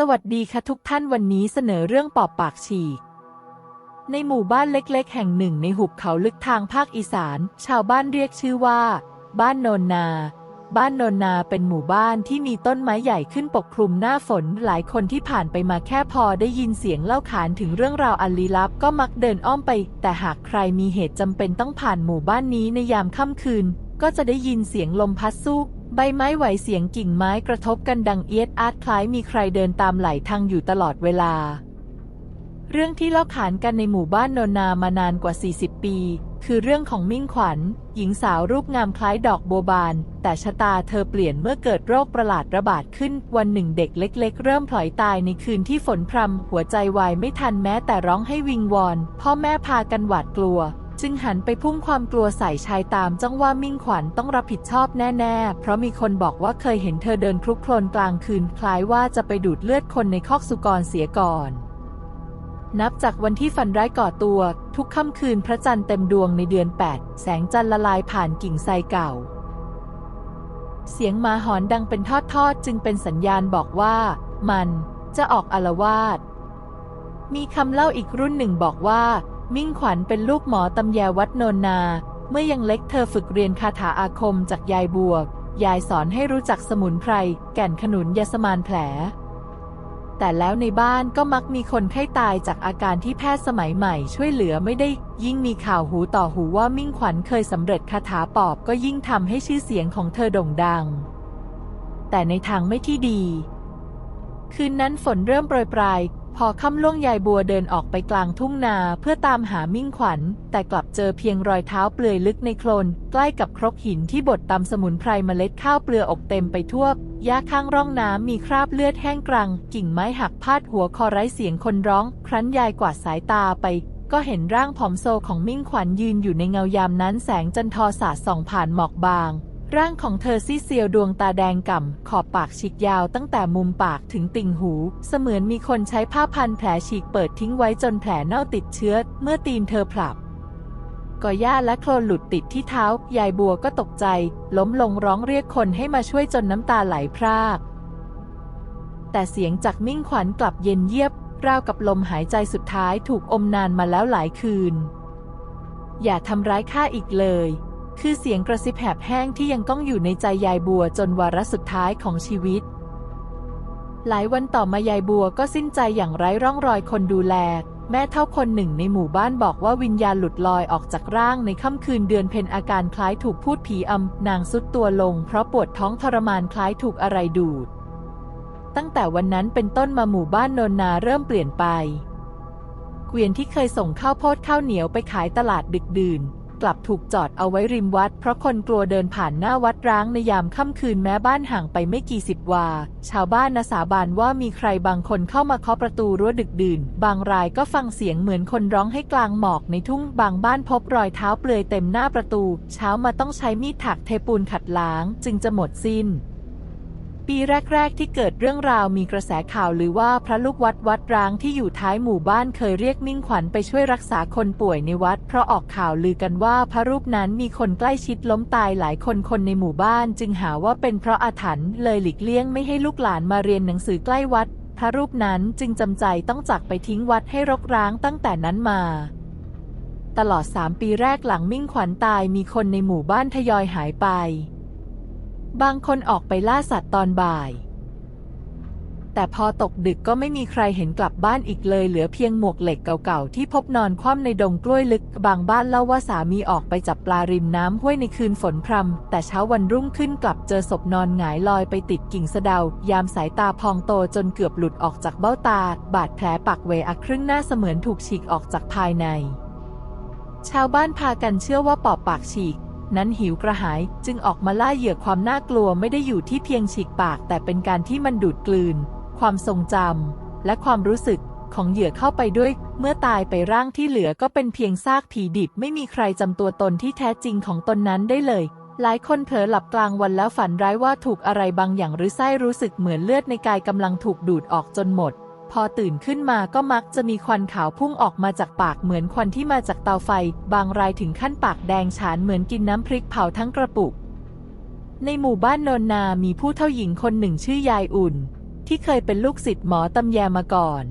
สวัสดีค่ะทุกท่านวันนี้เสนอเรื่องปอบปากฉีก ในหมู่บ้านเล็กๆ แห่งหนึ่งในหุบเขาลึกทางภาคอีสาน ชาวบ้านเรียกชื่อว่า บ้านโนนนา บ้านโนนนาเป็นหมู่บ้านที่มีต้นไม้ใหญ่ขึ้นปกคลุมหน้าฝนหลายคนที่ผ่านไปมาแค่พอได้ยินเสียงเล่าขานถึงเรื่องราวอันลี้ลับก็มักเดินอ้อมไป แต่หากใครมีเหตุจำเป็นต้องผ่านหมู่บ้านนี้ในยามค่ำคืน ก็จะได้ยินเสียงลมพัดสู้ ใบไม้ไหวเสียงกิ่งไม้กระทบกันดังเอียดอาร์ตคล้ายมีใครเดินตามไหลทางอยู่ตลอดเวลา เรื่องที่เล่าขานกันในหมู่บ้านโนนามานานกว่า 40 ปี คือเรื่องของมิ่งขวัญ หญิงสาวรูปงามคล้ายดอกโบบาน แต่ชะตาเธอเปลี่ยนเมื่อเกิดโรคประหลาดระบาดขึ้น วันหนึ่งเด็กเล็ก ๆ เริ่มพลอยตายในคืนที่ฝนพรำหัวใจวายไม่ทันแม้แต่ร้องให้วิงวอน พ่อแม่พากันหวาดกลัว จึงหันไปพุ่งความกลัวใส่ชายตามจ้องว่ามิ่งขวัญต้องรับผิดชอบแน่ๆ เพราะมีคนบอกว่าเคยเห็นเธอเดินคลุกโคลนกลางคืนคล้ายว่าจะไปดูดเลือดคนในคอกสุกรเสียก่อน นับจากวันที่ฝันร้ายก่อตัว ทุกค่ำคืนพระจันทร์เต็มดวงในเดือน 8 แสงจันทร์ละลายผ่านกิ่งไทรเก่า เสียงหมาหอนดังเป็นทอดๆ จึงเป็นสัญญาณบอกว่า มันจะออกอารวาสมีคำเล่าอีกรุ่นหนึ่งบอกว่า มิ่งขวัญเป็นลูกหมอตำแยวัดโนนนา เมื่อยังเล็กเธอฝึกเรียนคาถาอาคมจากยายบวก ยายสอนให้รู้จักสมุนไพร แก่นขนุนยาสมานแผล แต่แล้วในบ้านก็มักมีคนไข้ตายจากอาการที่แพทย์สมัยใหม่ช่วยเหลือไม่ได้ ยิ่งมีข่าวหูต่อหูว่ามิ่งขวัญเคยสำเร็จคาถาปอบก็ยิ่งทำให้ชื่อเสียงของเธอโด่งดัง แต่ในทางไม่ที่ดี คืนนั้นฝนเริ่มโปรยปลาย พอค่ำล่วงยายบัวเดินออกไปกลางทุ่งนาเพื่อตามหามิ่งขวัญ แต่กลับเจอเพียงรอยเท้าเปลือยลึกในโคลนใกล้กับครกหินที่บดตำสมุนไพรเมล็ดข้าวเปลือกอกเต็มไปทั่วหญ้าข้างร่องน้ำมีคราบเลือดแห้งกรัง กิ่งไม้หักพาดหัวคอไร้เสียงคนร้อง ครั้นยายกวาดสายตาไป ก็เห็นร่างผอมโซของมิ่งขวัญยืนอยู่ในเงายามนั้นแสงจันทร์สาดส่องผ่านหมอกบาง ร่างของเธอซีเซียวดวงตาแดงก่ำ ขอบปากฉีกยาวตั้งแต่มุมปากถึงติ่งหู เสมือนมีคนใช้ผ้าพันแผลฉีกเปิดทิ้งไว้จนแผลเน่าติดเชื้อ เมื่อตีนเธอผลับก่อหญ้าและโคลนหลุดติดที่เท้า ยายบัวก็ตกใจ ล้มลงร้องเรียกคนให้มาช่วยจนน้ำตาไหลพราก แต่เสียงจากมิ่งขวัญกลับเย็นเยียบ ราวกับลมหายใจสุดท้ายถูกอมนานมาแล้วหลายคืน อย่าทำร้ายข้าอีกเลย คือเสียงกระซิบแหบแห้งที่ยังก้องอยู่ในใจยายบัวจนวาระสุดท้ายของชีวิต หลายวันต่อมายายบัวก็สิ้นใจอย่างไร้ร่องรอยคนดูแล แม่เท่าคนหนึ่งในหมู่บ้านบอกว่าวิญญาณหลุดลอยออกจากร่างในค่ำคืนเดือนเพ็ญอาการคล้ายถูกพูดผีอำนางสุดตัวลง เพราะปวดท้องทรมานคล้ายถูกอะไรดูด ตั้งแต่วันนั้นเป็นต้นมาหมู่บ้านโนนนาเริ่มเปลี่ยนไปเกวียนที่เคยส่งข้าวโพดข้าวเหนียวไปขายตลาดดึกดื่น กลับถูกจอดเอาไว้ริมวัด เพราะคนกลัวเดินผ่านหน้าวัดร้างในยามค่ำคืนแม้บ้านห่างไปไม่กี่สิบวา ชาวบ้านนาสาบานว่ามีใครบางคนเข้ามาเคาะประตูรั้วดึกดื่น บางรายก็ฟังเสียงเหมือนคนร้องให้กลางหมอกในทุ่งบางบ้านพบรอยเท้าเปลือยเต็มหน้าประตู เช้ามาต้องใช้มีดถักเทปูนขัดล้าง จึงจะหมดสิ้น ปีแรก ๆ ที่เกิดเรื่องราวมีกระแสข่าวหรือว่าพระลูกวัดวัดร้างที่อยู่ท้ายหมู่บ้านเคยเรียกมิ่งขวัญไปช่วยรักษาคนป่วยในวัด เพราะออกข่าวลือกันว่าพระรูปนั้นมีคนใกล้ชิดล้มตายหลายคนคนในหมู่บ้าน จึงหาว่าเป็นเพราะอาถรรพ์เลยหลีกเลี่ยงไม่ให้ลูกหลานมาเรียนหนังสือใกล้วัด พระรูปนั้นจึงจำใจต้องจากไปทิ้งวัดให้รกร้างตั้งแต่นั้นมาตลอดสามปีแรกหลังมิ่งขวัญตายมีคนในหมู่บ้านทยอยหายไป บางคนออกไปล่าสัตว์ตอนบ่าย แต่พอตกดึกก็ไม่มีใครเห็นกลับบ้านอีกเลย เหลือเพียงหมวกเหล็กเก่าๆ ที่พบนอนคว่ำในดงกล้วยลึก บางบ้านเล่าว่าสามีออกไปจับปลาริมน้ำห้วยในคืนฝนพรำแต่เช้าวันรุ่งขึ้นกลับเจอศพนอนหงายลอยไปติดกิ่งสะเดา ยามสายตาพองโตจนเกือบหลุดออกจากเบ้าตา บาดแผลปักเวอะครึ่งหน้าเสมือนถูกฉีกออกจากภายในชาวบ้านพากันเชื่อว่าปอบปากฉีก นั้นหิวกระหายจึงออกมาล่าเหยื่อความน่ากลัวไม่ได้อยู่ที่เพียงฉีกปาก แต่เป็นการที่มันดูดกลืน ความทรงจำและความรู้สึกของเหยื่อเข้าไปด้วย เมื่อตายไปร่างที่เหลือก็เป็นเพียงซากผีดิบ ไม่มีใครจำตัวตนที่แท้จริงของตนนั้นได้เลย หลายคนเผลอหลับกลางวันแล้วฝันร้ายว่าถูกอะไรบางอย่างหรือไส้รู้สึกเหมือนเลือดในกายกำลังถูกดูดออกจนหมด พอตื่นขึ้นมาก็มักจะมีควันขาวพุ่งออกมาจากปากเหมือนควันที่มาจากเตาไฟ บางรายถึงขั้นปากแดงฉานเหมือนกินน้ำพริกเผาทั้งกระปุก ในหมู่บ้านโนนนามีผู้เท่าหญิงคนหนึ่งชื่อยายอุ่น ที่เคยเป็นลูกศิษย์หมอตำแยมาก่อน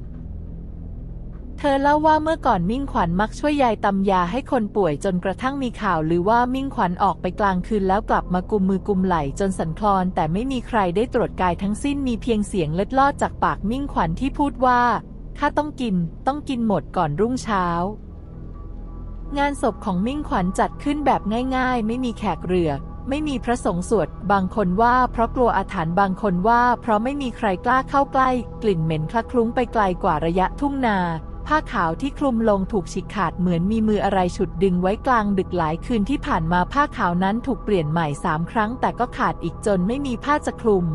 เธอเล่าว่าเมื่อก่อนมิ่งขวัญมักช่วยยายตำยาให้คนป่วยจนกระทั่งมีข่าวหรือว่ามิ่งขวัญออกไปกลางคืนแล้วกลับมากุมมือกุมไหล่จนสันคลอน แต่ไม่มีใครได้ตรวจกายทั้งสิ้นมีเพียงเสียงเล็ดลอดจากปากมิ่งขวัญที่พูดว่าข้าต้องกิน ต้องกินหมดก่อนรุ่งเช้า งานศพของมิ่งขวัญจัดขึ้นแบบง่ายๆ ไม่มีแขกเรือ ไม่มีพระสงฆ์สวด บางคนว่าเพราะกลัวอาถรรพ์บางคนว่า เพราะไม่มีใครกล้าเข้าใกล้ กลิ่นเหม็นคละคลุ้งไปไกลกว่าระยะทุ่งนา ผ้าขาวที่คลุมลงถูกฉีกขาดเหมือนมีมืออะไรฉุดดึงไว้กลางดึกหลายคืนที่ผ่านมาผ้าขาวนั้นถูกเปลี่ยนใหม่สามครั้ง แต่ก็ขาดอีกจนไม่มีผ้าจะคลุม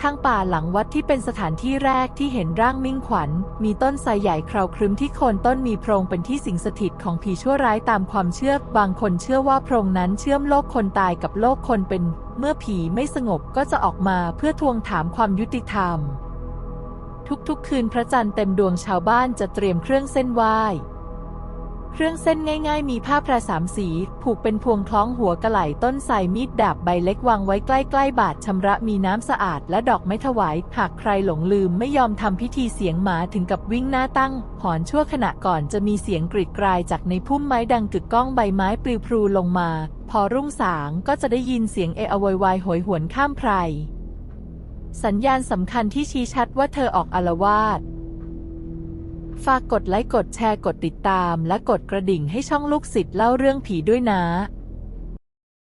ทางป่าหลังวัดที่เป็นสถานที่แรกที่เห็นร่างมิ่งขวัญ มีต้นไทรใหญ่คราวครึมที่โคนต้นมีโพรงเป็นที่สิงสถิตของผีชั่วร้ายตามความเชื่อบางคนเชื่อว่าโพรงนั้นเชื่อมโลกคนตายกับโลกคนเป็น เมื่อผีไม่สงบก็จะออกมาเพื่อทวงถามความยุติธรรม ทุกๆ คืนพระจันทร์เต็มดวงชาวบ้านจะเตรียมเครื่องเส้นไหว้ เครื่องเส้นง่ายๆ มีผ้าแพรสามสี ผูกเป็นพวงคล้องหัวกระไหล่ต้นไทรมีดดาบใบเล็กวางไว้ใกล้ๆ บาทชำระมีน้ำสะอาดและดอกไม้ถวาย หากใครหลงลืมไม่ยอมทำพิธีเสียงหมาถึงกับวิ่งหน้าตั้ง หอนชั่วขณะก่อนจะมีเสียงกรีดกรายจากในพุ่มไม้ดังกึกก้องใบไม้ปลิวพลูลงมา พอรุ่งสางก็จะได้ยินเสียงเออโวยวายโหยหวนข้ามไพร สัญญาณสำคัญที่ชี้ชัดว่าเธอออกอารวาสฝากกดไลค์กดแชร์กดติดตาม และกดกระดิ่งให้ช่องลูกศิษย์เล่าเรื่องผีด้วยนะ